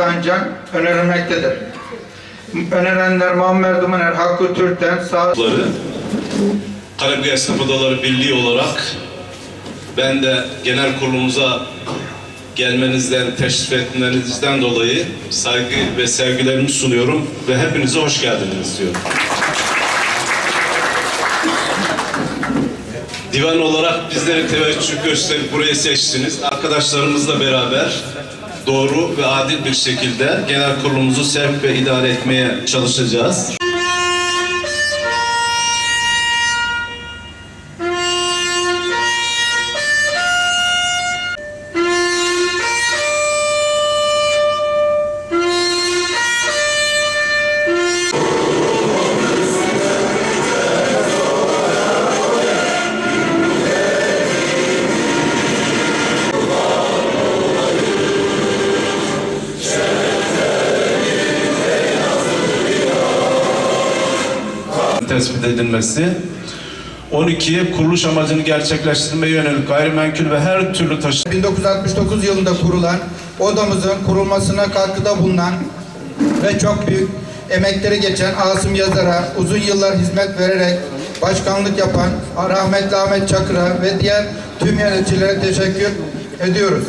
Sancan önerilmektedir. Önerenler Muammer Dumaner, Hakkı Türk'ten, Sağ Karabük Esnaf Odaları Birliği olarak ben de genel kurulumuza gelmenizden, teşrif etmenizden dolayı saygı ve sevgilerimi sunuyorum ve hepinize hoş geldiniz diyorum. Divan olarak bizlere teveccüh gösterip burayı seçtiniz. Arkadaşlarımızla beraber doğru ve adil bir şekilde genel kurulumuzu sevk ve idare etmeye çalışacağız. Tespit edilmesi. 12. Kuruluş amacını gerçekleştirmeye yönelik gayrimenkul ve her türlü taşı 1969 yılında kurulan odamızın kurulmasına katkıda bulunan ve çok büyük emekleri geçen Asım Yazar'a uzun yıllar hizmet vererek başkanlık yapan rahmetli Ahmet Çakır'a ve diğer tüm yöneticilere teşekkür ediyoruz.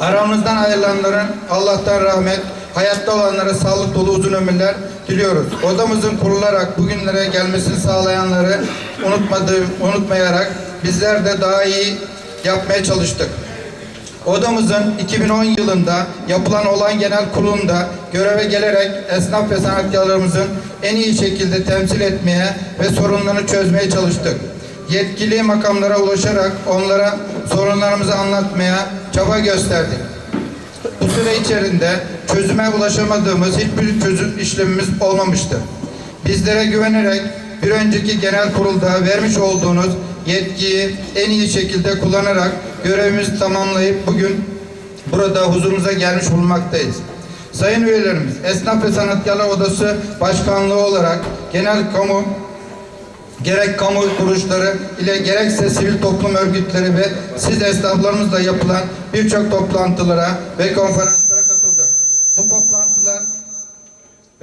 Aramızdan ayrılanların Allah'tan rahmet, hayatta olanlara sağlık dolu uzun ömürler diliyoruz. Odamızın kurularak bugünlere gelmesini sağlayanları unutmadı, unutmayarak bizler de daha iyi yapmaya çalıştık. Odamızın 2010 yılında yapılan olan genel kurulunda göreve gelerek esnaf ve sanatkarlarımızın en iyi şekilde temsil etmeye ve sorunlarını çözmeye çalıştık. Yetkili makamlara ulaşarak onlara sorunlarımızı anlatmaya çaba gösterdik. Bu süre içerisinde çözüme ulaşamadığımız hiçbir çözüm işlemimiz olmamıştır. Bizlere güvenerek bir önceki genel kurulda vermiş olduğunuz yetkiyi en iyi şekilde kullanarak görevimizi tamamlayıp bugün burada huzurumuza gelmiş bulunmaktayız. Sayın üyelerimiz, Esnaf ve Sanatkarlar Odası Başkanlığı olarak genel kamu gerek kamu kuruluşları ile gerekse sivil toplum örgütleri ve siz esnaflarımızla yapılan birçok toplantılara ve konferanslara katıldık. Bu toplantılar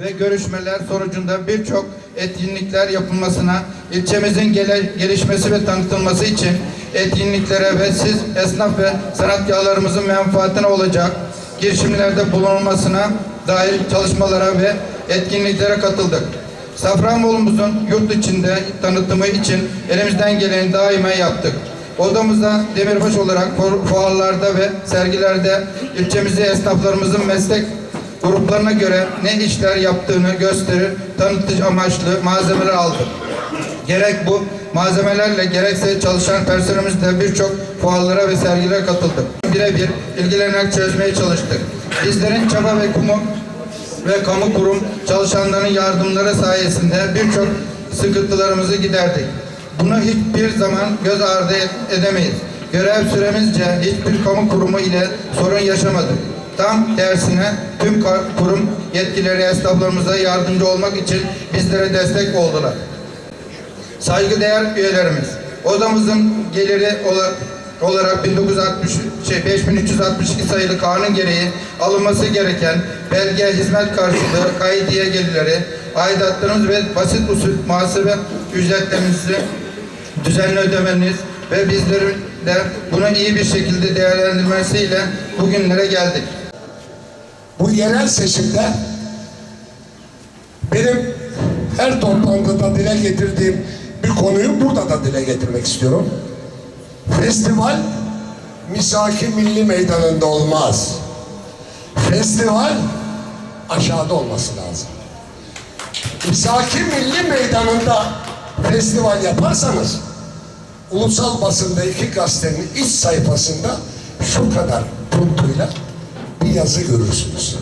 ve görüşmeler sonucunda birçok etkinlikler yapılmasına, ilçemizin gele- gelişmesi ve tanıtılması için etkinliklere ve siz esnaf ve sanatkarlarımızın menfaatine olacak girişimlerde bulunulmasına dair çalışmalara ve etkinliklere katıldık. Safranbolu'muzun yurt içinde tanıtımı için elimizden geleni daima yaptık. Odamızda demirbaş olarak fu- fuarlarda ve sergilerde ilçemizi esnaflarımızın meslek gruplarına göre ne işler yaptığını gösterir, tanıtıcı amaçlı malzemeler aldık. Gerek bu malzemelerle gerekse çalışan personelimizle birçok fuarlara ve sergilere katıldık. Birebir ilgilenerek çözmeye çalıştık. Bizlerin çaba ve kumu ve kamu kurum çalışanlarının yardımları sayesinde birçok sıkıntılarımızı giderdik. Bunu hiçbir zaman göz ardı edemeyiz. Görev süremizce hiçbir kamu kurumu ile sorun yaşamadık. Tam tersine tüm kurum yetkileri esnaflarımıza yardımcı olmak için bizlere destek oldular. Saygıdeğer üyelerimiz, odamızın geliri ola- olarak 1960 şey 5362 sayılı kanun gereği alınması gereken belge, hizmet karşılığı, kaydiye gelirleri, aidatlarımız ve basit usul muhasebe ücretlerimizi düzenli ödemeniz ve bizlerin de bunu iyi bir şekilde değerlendirmesiyle bugünlere geldik. bu yerel seçimde benim her toplantıda dile getirdiğim bir konuyu burada da dile getirmek istiyorum. Festival Misaki Milli Meydanı'nda olmaz. Festival aşağıda olması lazım. Misaki Milli Meydanı'nda festival yaparsanız ulusal basında iki gazetenin iç sayfasında şu kadar puntuyla bir yazı görürsünüz.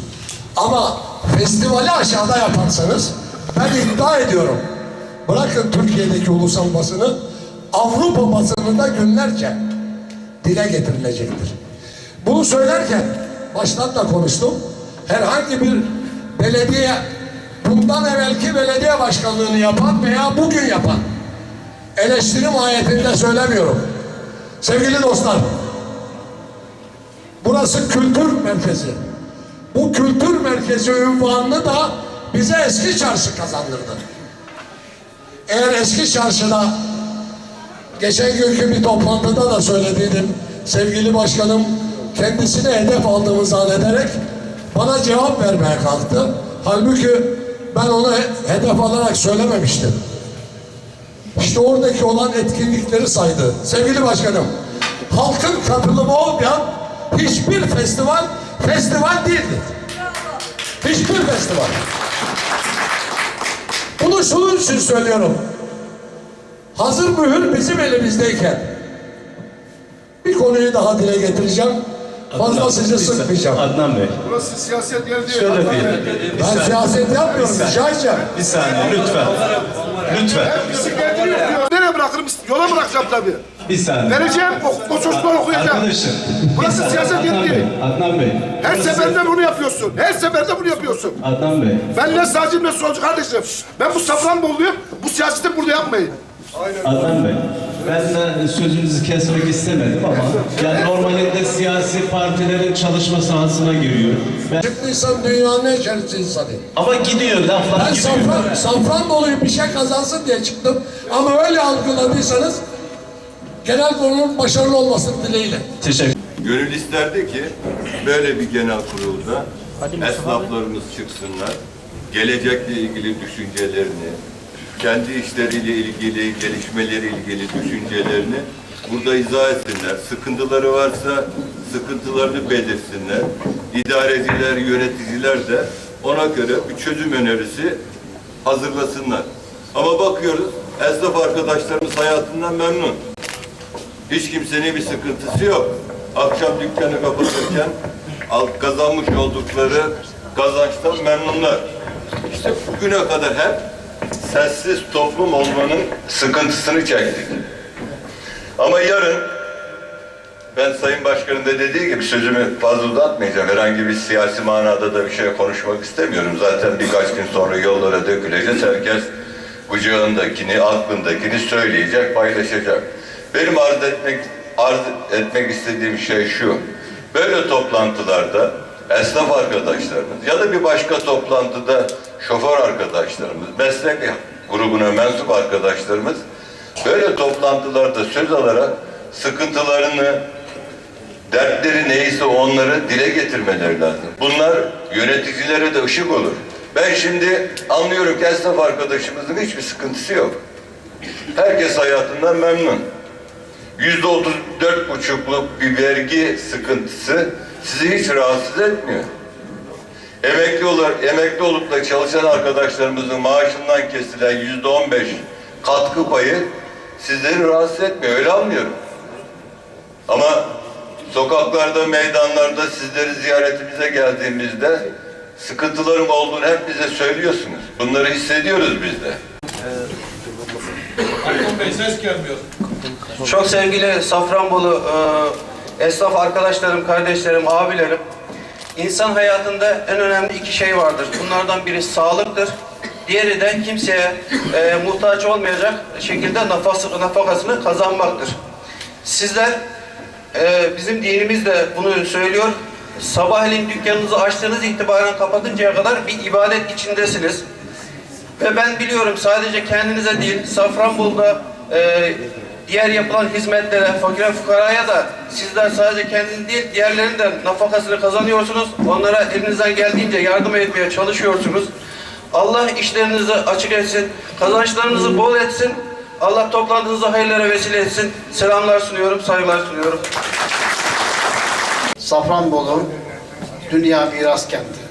Ama festivali aşağıda yaparsanız ben iddia ediyorum. Bırakın Türkiye'deki ulusal basını Avrupa basınında günlerce dile getirilecektir. Bunu söylerken baştan da konuştum. Herhangi bir belediye bundan evvelki belediye başkanlığını yapan veya bugün yapan eleştiri mahiyetinde söylemiyorum. Sevgili dostlar, burası kültür merkezi. bu kültür merkezi ünvanını da bize eski çarşı kazandırdı. Eğer eski çarşıda geçen günkü bir toplantıda da söylediydim sevgili başkanım kendisine hedef aldığımı zannederek bana cevap vermeye kalktı. Halbuki ben he- hedef alarak söylememiştim. İşte oradaki olan etkinlikleri saydı. Sevgili başkanım, halkın katılımı olmayan hiçbir festival festival değildir. Hiçbir festival. Bunu şunun için söylüyorum. Hazır mühür bizim elimizdeyken bir konuyu daha dile getireceğim. Fazla sizi sıkmayacağım. Adnan Bey, Burası siyaset yeri değil. şöyle Adnan değil. Bey. Ben saniye, siyaset yapmıyorum, rica edeceğim. bir saniye lütfen. Lütfen, yok diyor. Nereye bırakırım? Yola bırakacağım tabii. bir saniye. Vereceğim, o, o çocuklar okuyacak. Arkadaşım, Burası siyaset yeri Adnan değil. Bey, Adnan Bey. Her burası- seferinde bunu yapıyorsun. Her seferinde bunu yapıyorsun. Adnan Bey, Ben ne sağcıyım ne solcu kardeşim. Ben bu Safranboluluyum. Bu siyaseti burada yapmayın. Adnan Bey. Ben de sözünüzü kesmek istemedim ama yani normalinde siyasi partilerin çalışma sahasına giriyor. Ben, Çıktıysam dünyanın en şerefsiz insanıyım. ama gidiyor laflar Ben gidiyor. Safran, Safranbolu'yu bir şey kazansın diye çıktım. Ama öyle algıladıysanız genel konunun başarılı olmasını dileğiyle. Teşekkür Gönül isterdi ki böyle bir genel kurulda esnaflarımız çıksınlar, gelecekle ilgili düşüncelerini, kendi işleriyle ilgili, gelişmeleri ilgili düşüncelerini burada izah etsinler. Sıkıntıları varsa sıkıntılarını belirsinler. İdareciler, yöneticiler de ona göre bir çözüm önerisi hazırlasınlar. Ama bakıyoruz esnaf arkadaşlarımız hayatından memnun. Hiç kimsenin bir sıkıntısı yok. Akşam dükkanı kapatırken kazanmış oldukları kazançtan memnunlar. İşte bugüne kadar hep sessiz toplum olmanın sıkıntısını çektik. Ama yarın ben Sayın Başkan'ın da dediği gibi sözümü fazla uzatmayacağım. Herhangi bir siyasi manada da bir şey konuşmak istemiyorum. Zaten birkaç gün sonra yollara döküleceğiz. Herkes kucağındakini, aklındakini söyleyecek, paylaşacak. Benim arz etmek, arz etmek istediğim şey şu. Böyle toplantılarda esnaf arkadaşlarımız ya da bir başka toplantıda şoför arkadaşlarımız, meslek grubuna mensup arkadaşlarımız böyle toplantılarda söz alarak sıkıntılarını, dertleri neyse onları dile getirmeleri lazım. Bunlar yöneticilere de ışık olur. Ben şimdi anlıyorum ki esnaf arkadaşımızın hiçbir sıkıntısı yok. Herkes hayatından memnun. Yüzde otuz dört buçukluk bir vergi sıkıntısı sizi hiç rahatsız etmiyor. Emekli olur, emekli olup da çalışan arkadaşlarımızın maaşından kesilen yüzde on beş katkı payı sizleri rahatsız etmiyor. Öyle anlıyorum. Ama sokaklarda, meydanlarda sizleri ziyaretimize geldiğimizde sıkıntılarım olduğunu hep bize söylüyorsunuz. Bunları hissediyoruz biz de. Çok sevgili Safranbolu e, esnaf arkadaşlarım, kardeşlerim, abilerim. İnsan hayatında en önemli iki şey vardır. Bunlardan biri sağlıktır. Diğeri de kimseye e, muhtaç olmayacak şekilde nafası, nafakasını kazanmaktır. Sizler, e, bizim dinimiz de bunu söylüyor. Sabahleyin dükkanınızı açtığınız itibaren kapatıncaya kadar bir ibadet içindesiniz. Ve ben biliyorum sadece kendinize değil, Safranbolu'da e, diğer yapılan hizmetlere, fakire fukaraya da sizler sadece kendiniz değil, diğerlerinin de nafakasını kazanıyorsunuz. Onlara elinizden geldiğince yardım etmeye çalışıyorsunuz. Allah işlerinizi açık etsin, kazançlarınızı bol etsin. Allah toplantınızı hayırlara vesile etsin. Selamlar sunuyorum, saygılar sunuyorum. Safranbolu Dünya Miras Kenti.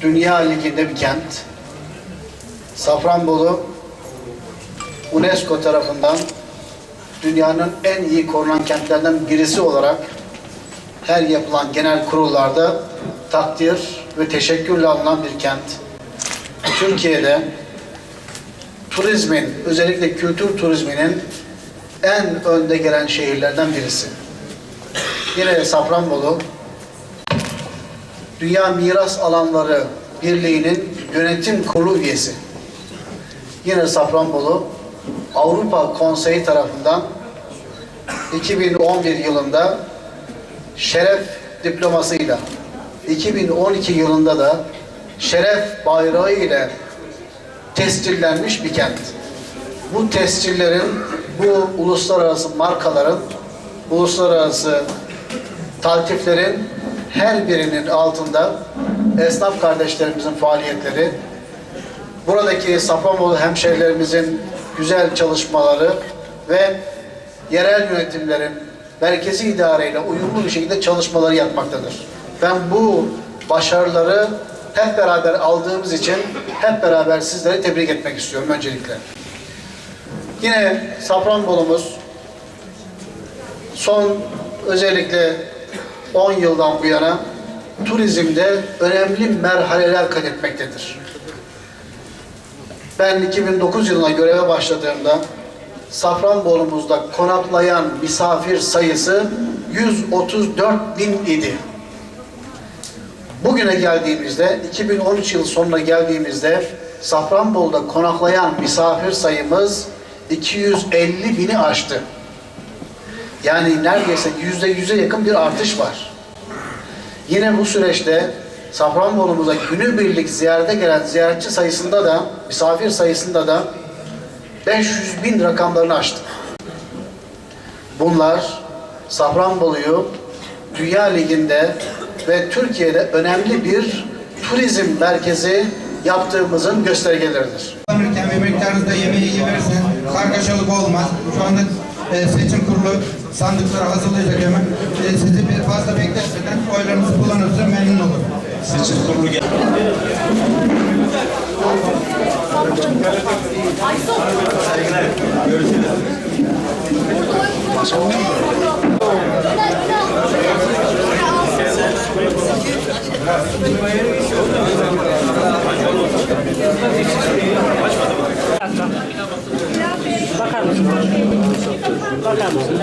Dünya Ligi'nde bir kent. Safranbolu UNESCO tarafından dünyanın en iyi korunan kentlerden birisi olarak her yapılan genel kurullarda takdir ve teşekkürle alınan bir kent. Türkiye'de turizmin, özellikle kültür turizminin en önde gelen şehirlerden birisi. Yine Safranbolu Dünya Miras Alanları Birliği'nin yönetim kurulu üyesi. Yine Safranbolu Avrupa Konseyi tarafından 2011 yılında şeref diplomasıyla 2012 yılında da şeref bayrağı ile tescillenmiş bir kent. Bu tescillerin, bu uluslararası markaların, uluslararası taltiflerin her birinin altında esnaf kardeşlerimizin faaliyetleri, buradaki Safranbolu hemşehrilerimizin güzel çalışmaları ve yerel yönetimlerin merkezi idareyle uyumlu bir şekilde çalışmaları yapmaktadır. Ben bu başarıları hep beraber aldığımız için hep beraber sizleri tebrik etmek istiyorum öncelikle. Yine Safranbolumuz son özellikle 10 yıldan bu yana turizmde önemli merhaleler kat etmektedir. Ben 2009 yılına göreve başladığımda Safranbolumuzda konaklayan misafir sayısı 134 bin idi. Bugüne geldiğimizde, 2013 yıl sonuna geldiğimizde Safranbolu'da konaklayan misafir sayımız 250 bini aştı. Yani neredeyse yüzde yüze yakın bir artış var. Yine bu süreçte Safranbolu'muza günübirlik ziyarete gelen ziyaretçi sayısında da, misafir sayısında da 500 bin rakamlarını aştık. Bunlar Safranbolu'yu Dünya Ligi'nde ve Türkiye'de önemli bir turizm merkezi yaptığımızın göstergeleridir. Kullanırken ve yemeği verirsen kargaşalık olmaz. Şu anda e, seçim kurulu sandıkları hazırlayacak hemen. E, sizi bir fazla bekletmeden oylarınızı kullanırsa memnun olurum. Seçim kurulu gel. Bakar mısın? Bakar mısın?